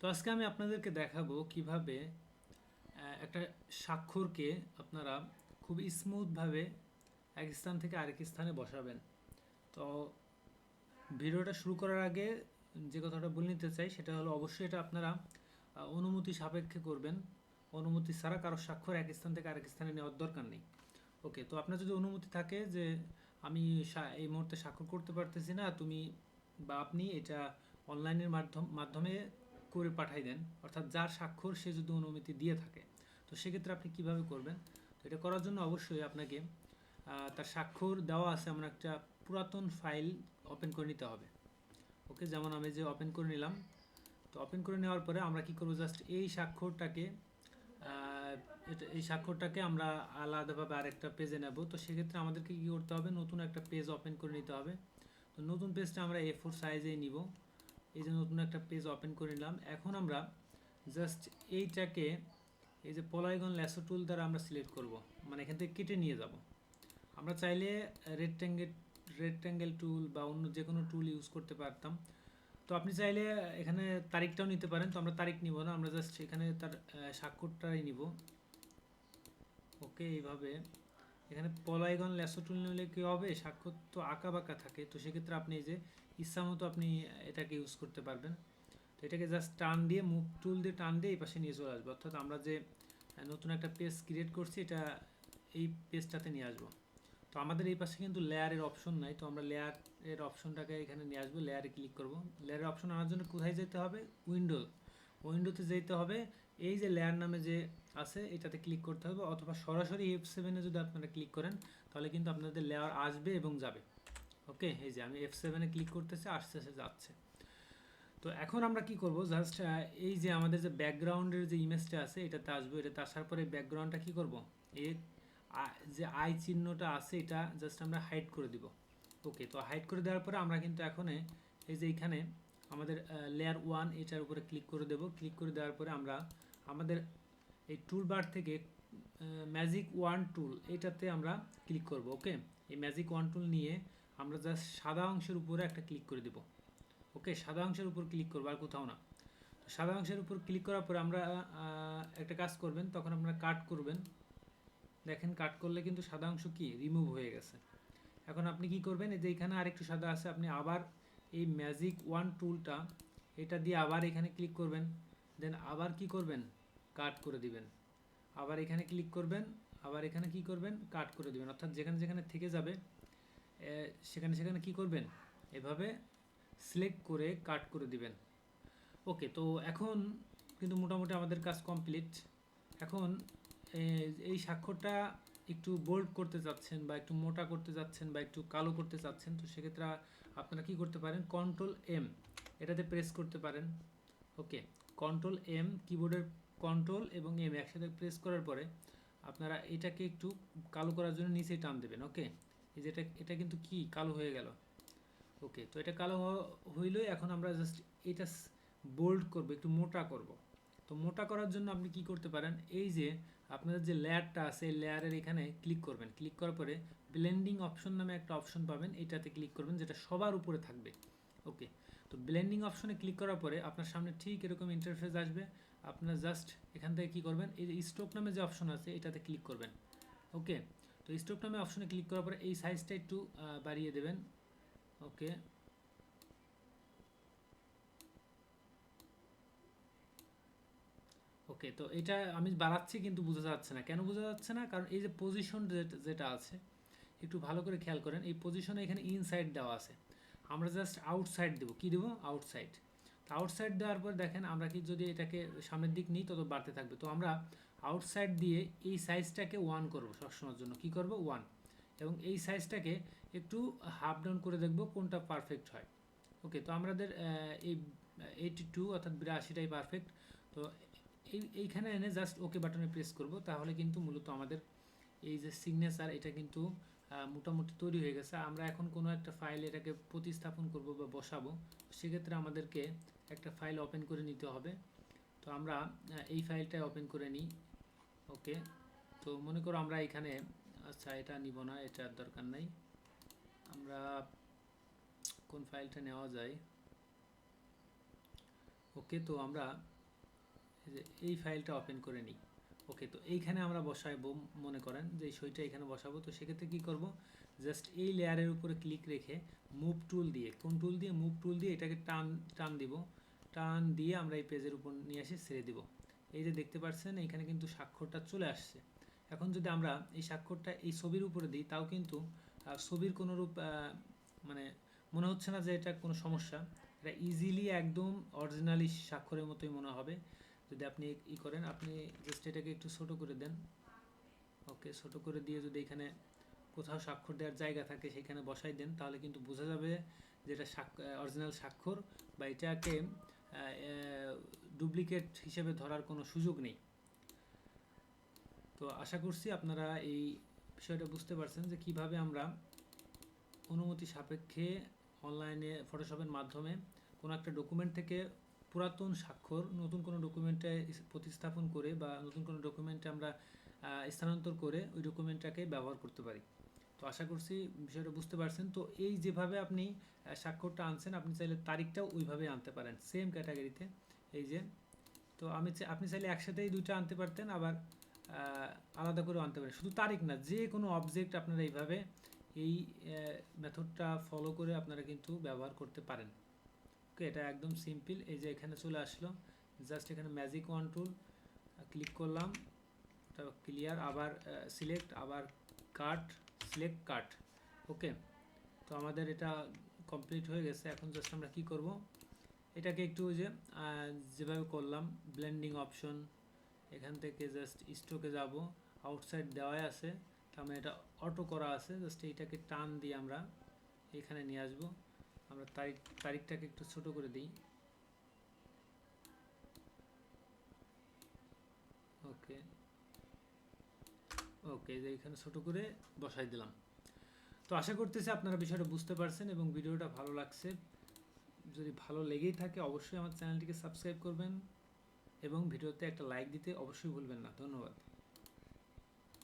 তো আজকে আমি আপনাদেরকে দেখাবো কীভাবে একটা স্বাক্ষরকে আপনারা খুব স্মুথভাবে এক স্থান থেকে আরেক স্থানে বসাবেন। তো ভিডিওটা শুরু করার আগে যে কথাটা বলে নিতে চাই, সেটা হলো অবশ্যই এটা আপনারা অনুমতি সাপেক্ষে করবেন। অনুমতি ছাড়া কারও স্বাক্ষর এক স্থান থেকে আরেক স্থানে নেওয়ার দরকার নেই। ওকে তো আপনার যদি অনুমতি থাকে যে আমি এই মুহূর্তে স্বাক্ষর করতে পারতেছি না, তুমি বা আপনি এটা অনলাইনের মাধ্যম, মাধ্যমে করে পাঠাই দেন, অর্থাৎ যার স্বাক্ষর সে যদি অনুমতি দিয়ে থাকে। তো সেক্ষেত্রে আপনি কীভাবে করবেন? তো এটা করার জন্য অবশ্যই আপনাকে তার স্বাক্ষর দেওয়া আছে এমন একটা পুরাতন ফাইল ওপেন করে নিতে হবে। ওকে, যেমন আমি যে ওপেন করে নিলাম। তো ওপেন করে নেওয়ার পরে আমরা কি করব? জাস্ট এই স্বাক্ষরটাকে এই স্বাক্ষরটাকে আমরা আলাদাভাবে আরেকটা পেজে নেব। তো সেক্ষেত্রে আমাদেরকে কি করতে হবে? নতুন একটা পেজ ওপেন করে নিতে হবে। তো নতুন পেজটা আমরা এ ফোর সাইজেই নিব। এই যে নতুন একটা পেজ ওপেন করে নিলাম। এখন আমরা জাস্ট এইটাকে এই যে পলাইগন ল্যাসো টুল দ্বারা আমরা সিলেক্ট করব। মানে এখান থেকে কেটে নিয়ে যাব। আমরা চাইলে রেক্ট্যাঙ্গেল রেক্ট্যাঙ্গেল টুল বা অন্য যে কোনো টুল ইউজ করতে পারতাম। তো আপনি চাইলে এখানে তারিখটাও নিতে পারেন। তো আমরা তারিখ নিব না, আমরা জাস্ট এখানে তার স্বাক্ষরটাই নিব। ওকে এইভাবে। এখানে পলাইগন ল্যাসো টুল নিলে কী হবে? স্বাক্ষর তো আঁকা বাঁকা থাকে। তো সেক্ষেত্রে আপনি এই যে ইচ্ছা মতো আপনি এটাকে ইউজ করতে পারবেন। তো এটাকে জাস্ট টান দিয়ে, মুখ টুল দিয়ে টান দিয়ে এই পাশে নিয়ে চলে আসব। অর্থাৎ আমরা যে নতুন একটা পেজ ক্রিয়েট করছি, এটা এই পেজটাতে নিয়ে আসব। তো আমাদের এই পাশে কিন্তু লেয়ারের অপশন নাই। তো আমরা লেয়ারের অপশনটাকে এখানে নিয়ে আসব। লেয়ারে ক্লিক করব। লেয়ারের অপশন আনার জন্য কোথায় যেতে হবে? উইন্ডো উইন্ডোতে যেতে হবে। এই যে লেয়ার নামে যে আছে, এটাতে ক্লিক করতে হবে, অথবা সরাসরি এফ সেভেনে যদি আপনারা ক্লিক করেন, তাহলে কিন্তু আপনাদের লেয়ার আসবে এবং যাবে। ওকে এই যে আমি এফ সেভেনে ক্লিক করতেছি আসতে আসতে যাচ্ছে। তো এখন আমরা কি করব? জাস্ট এই যে আমাদের যে ব্যাকগ্রাউন্ডের যে ইমেজটা আছে, এটাতে আসব, এটাতে আসার পরে ব্যাকগ্রাউন্ডটা কি করব? এর যে আই চিহ্নটা আছে, এটা জাস্ট আমরা হাইড করে দিব। ওকে তো হাইড করে দেওয়ার পরে আমরা কিন্তু এখন, এই যে এখানে আমাদের লেয়ার ওয়ান এটার উপরে ক্লিক করে দেব। ক্লিক করে দেওয়ার পরে আমরা আমাদের এই টুল বার থেকে ম্যাজিক ওয়ান টুল এটাতে আমরা ক্লিক করব ওকে এই ম্যাজিক ওয়ান টুল নিয়ে আমরা জাস্ট সাদা অংশের উপরে একটা ক্লিক করে দেব ওকে সাদা অংশের উপর ক্লিক করব, আর কোথাও না। সাদা অংশের উপর ক্লিক করার পরে আমরা একটা কাজ করবেন, তখন আপনারা কাট করবেন। দেখেন কাট করলে কিন্তু সাদা অংশ কি? রিমুভ হয়ে গেছে। এখন আপনি কি করবেন, এই যে এখানে আরেকটু সাদা আছে, আপনি আবার এই ম্যাজিক ওয়ান টুলটা এটা দিয়ে আবার এখানে ক্লিক করবেন। দেন আবার কি করবেন? কাট করে দিবেন। আবার এখানে ক্লিক করবেন, আবার এখানে কি করবেন? কাট করে দিবেন। অর্থাৎ যেখানে যেখানে থেকে যাবে সেখানে সেখানে কি করবেন? এভাবে সিলেক্ট করে কাট করে দিবেন। ওকে তো এখন কিন্তু মোটামুটি আমাদের কাজ কমপ্লিট এখন এই স্বাক্ষরটা একটু বোল্ড করতে চাচ্ছেন বা একটু মোটা করতে চাচ্ছেন বা একটু কালো করতে চাচ্ছেন, তো সেক্ষেত্রে আপনারা কি করতে পারেন? কন্ট্রোল এম এটাতে প্রেস করতে পারেন। ওকে কন্ট্রোল এম কিবোর্ডের কন্ট্রোল এবং এম একসাথে প্রেস করার পরে আপনারা এটাকে একটু কালো করার জন্য নিচে টান দেবেন, ওকে? এই যেটা এটা কিন্তু কি? কালো হয়ে গেল। ওকে, তো এটা কালো হইলই এখন আমরা জাস্ট এটা বোল্ড করব, একটু মোটা করব। তো মোটা করার জন্য আপনি কি করতে পারেন? এই যে আপনাদের যে লেয়ারটা আছে, এই লেয়ারের এখানে ক্লিক করবেন। ক্লিক করার পরে ব্লেন্ডিং অপশন নামে একটা অপশন পাবেন, এটাতে ক্লিক করবেন, যেটা সবার উপরে থাকবে। ওকে তো ব্লেন্ডিং অপশনে ক্লিক করার পরে আপনার সামনে ঠিক এরকম ইন্টারফেস আসবে। আপনার জাস্ট এখান থেকে কি করবেন? এই যে স্ট্রোক নামে যে অপশন আছে, এটাতে ক্লিক করবেন। ওকে তো স্ট্রোক নামে অপশনে ক্লিক করার পরে এই সাইজটা একটু বাড়িয়ে দেবেন। ওকে ওকে তো এটা আমি বাড়াচ্ছি কিন্তু বোঝা যাচ্ছে না। কেন বোঝা যাচ্ছে না? কারণ এই যে পজিশন যেটা আছে, একটু ভালো করে খেয়াল করেন, এই পজিশনে এখানে ইনসাইড দেওয়া আছে। আমরা জাস্ট আউটসাইড দেবো। কি দেবো? আউটসাইড তো আউটসাইড দেওয়ার পর দেখেন আমরা কি যদি এটাকে সামনের দিক নিই, তত বাড়তে থাকবে। তো আমরা আউটসাইড দিয়ে এই সাইজটাকে ওয়ান করব সবসময়ের জন্য। কি করব? ওয়ান এবং এই সাইজটাকে একটু হাফ ডাউন করে দেখব কোনটা পারফেক্ট হয়। ওকে তো আমাদের এই এইটি টু অর্থাৎ বিরাশিটাই পারফেক্ট তো এই, এইখানে এনে জাস্ট ওকে বাটনে প্রেস করব। তাহলে কিন্তু মূলত আমাদের এই যে সিগনেচার এটা কিন্তু মোটামুটি তৈরি হয়ে গেছে। আমরা এখন কোনো একটা ফাইল এটাকে প্রতিস্থাপন করব বা বসাবো, সেক্ষেত্রে আমাদেরকে একটা ফাইল ওপেন করে নিতে হবে। তো আমরা এই ফাইলটা ওপেন করে নিই। ওকে তো মনে করো আমরা এখানে আচ্ছা এটা নিব না এটার দরকার নাই। আমরা কোন ফাইলটা নেওয়া যায়? ওকে তো আমরা এই ফাইলটা ওপেন করে নিই। ওকে তো এইখানে আমরা বসাইবো, মনে করেন যে সইটা এখানে বসাবো। তো সেক্ষেত্রে কি করব? জাস্ট এই লেয়ারের উপরে ক্লিক রেখে মুভ টুল দিয়ে, কোন টুল দিয়ে? মুভ টুল দিয়ে এটাকে টান টান দিব। টান দিয়ে আমরা এই পেজের উপর নিয়ে এসে ছেড়ে দিব। এই যে দেখতে পাচ্ছেন এখানে কিন্তু স্বাক্ষরটা চলে আসছে। এখন যদি আমরা এই স্বাক্ষরটা এই ছবির উপরে দিই, তাও কিন্তু ছবির কোনো রূপ মানে মনে হচ্ছে না যে এটা কোনো সমস্যা। এটা ইজিলি একদম অরিজিনালি স্বাক্ষরের মতোই মনে হবে। যদি আপনি ই করেন, আপনি জাস্ট এটাকে একটু ছোট করে দেন। ওকে ছোট করে দিয়ে যদি এখানে কোথাও স্বাক্ষর দেওয়ার জায়গা থাকে, সেখানে বসাই দেন, তাহলে কিন্তু বোঝা যাবে যে এটা অরিজিনাল স্বাক্ষর বা এটাকে ডুপ্লিকেট হিসেবে ধরার কোনো সুযোগ নেই। তো আশা করছি আপনারা এই বিষয়টা বুঝতে পারছেন যে কীভাবে আমরা অনুমতি সাপেক্ষে অনলাইনে ফটোশপের মাধ্যমে কোনো একটা ডকুমেন্ট থেকে পুরাতন স্বাক্ষর, নতুন কোনো ডকুমেন্টে প্রতিস্থাপন করে বা নতুন কোনো ডকুমেন্টে আমরা স্থানান্তর করে ওই ডকুমেন্টটাকে ব্যবহার করতে পারি। তো আশা করছি বিষয়টা বুঝতে পারছেন। তো এই যেভাবে আপনি স্বাক্ষরটা আনছেন, আপনি চাইলে তারিখটাও ওইভাবে আনতে পারেন সেম ক্যাটাগরিতে এই যে, তো আমি আপনি চাইলে একসাথেই দুইটা আনতে পারতেন, আবার আলাদা করে আনতে পারেন। শুধু তারিখ না, যে কোনো অবজেক্ট আপনারা এইভাবে এই মেথডটা ফলো করে আপনারা কিন্তু ব্যবহার করতে পারেন। ওকে এটা একদম সিম্পল এই যে এখানে চলে আসলো। জাস্ট এখানে ম্যাজিক ওয়ান টুল ক্লিক করলাম। ওটা ক্লিয়ার আবার সিলেক্ট আবার কাট সিলেক্ট কাট ওকে তো আমাদের এটা কমপ্লিট হয়ে গেছে। এখন জাস্ট আমরা কি করব? এটাকে একটু যে যেভাবে করলাম ব্লেন্ডিং অপশন এখান থেকে জাস্ট স্টোকে যাব। আউটসাইড দেওয়াই আছে। তার মানে এটা অটো করা আছে। জাস্ট এইটাকে টান দিয়ে আমরা এখানে নিয়ে আসব। আমরা তারিখ, তারিখটাকে একটু ছোট করে দিই। ওকে। ওকে যে এখানে ছোট করে বসাই দিলাম। তো আশা করতেছি আপনারা বিষয়টা বুঝতে পারছেন এবং ভিডিওটা ভালো লাগছে। যদি ভালো লেগেই থাকে অবশ্যই আমার চ্যানেলটিকে সাবস্ক্রাইব করবেন এবং ভিডিওতে একটা লাইক দিতে অবশ্যই ভুলবেন না। ধন্যবাদ।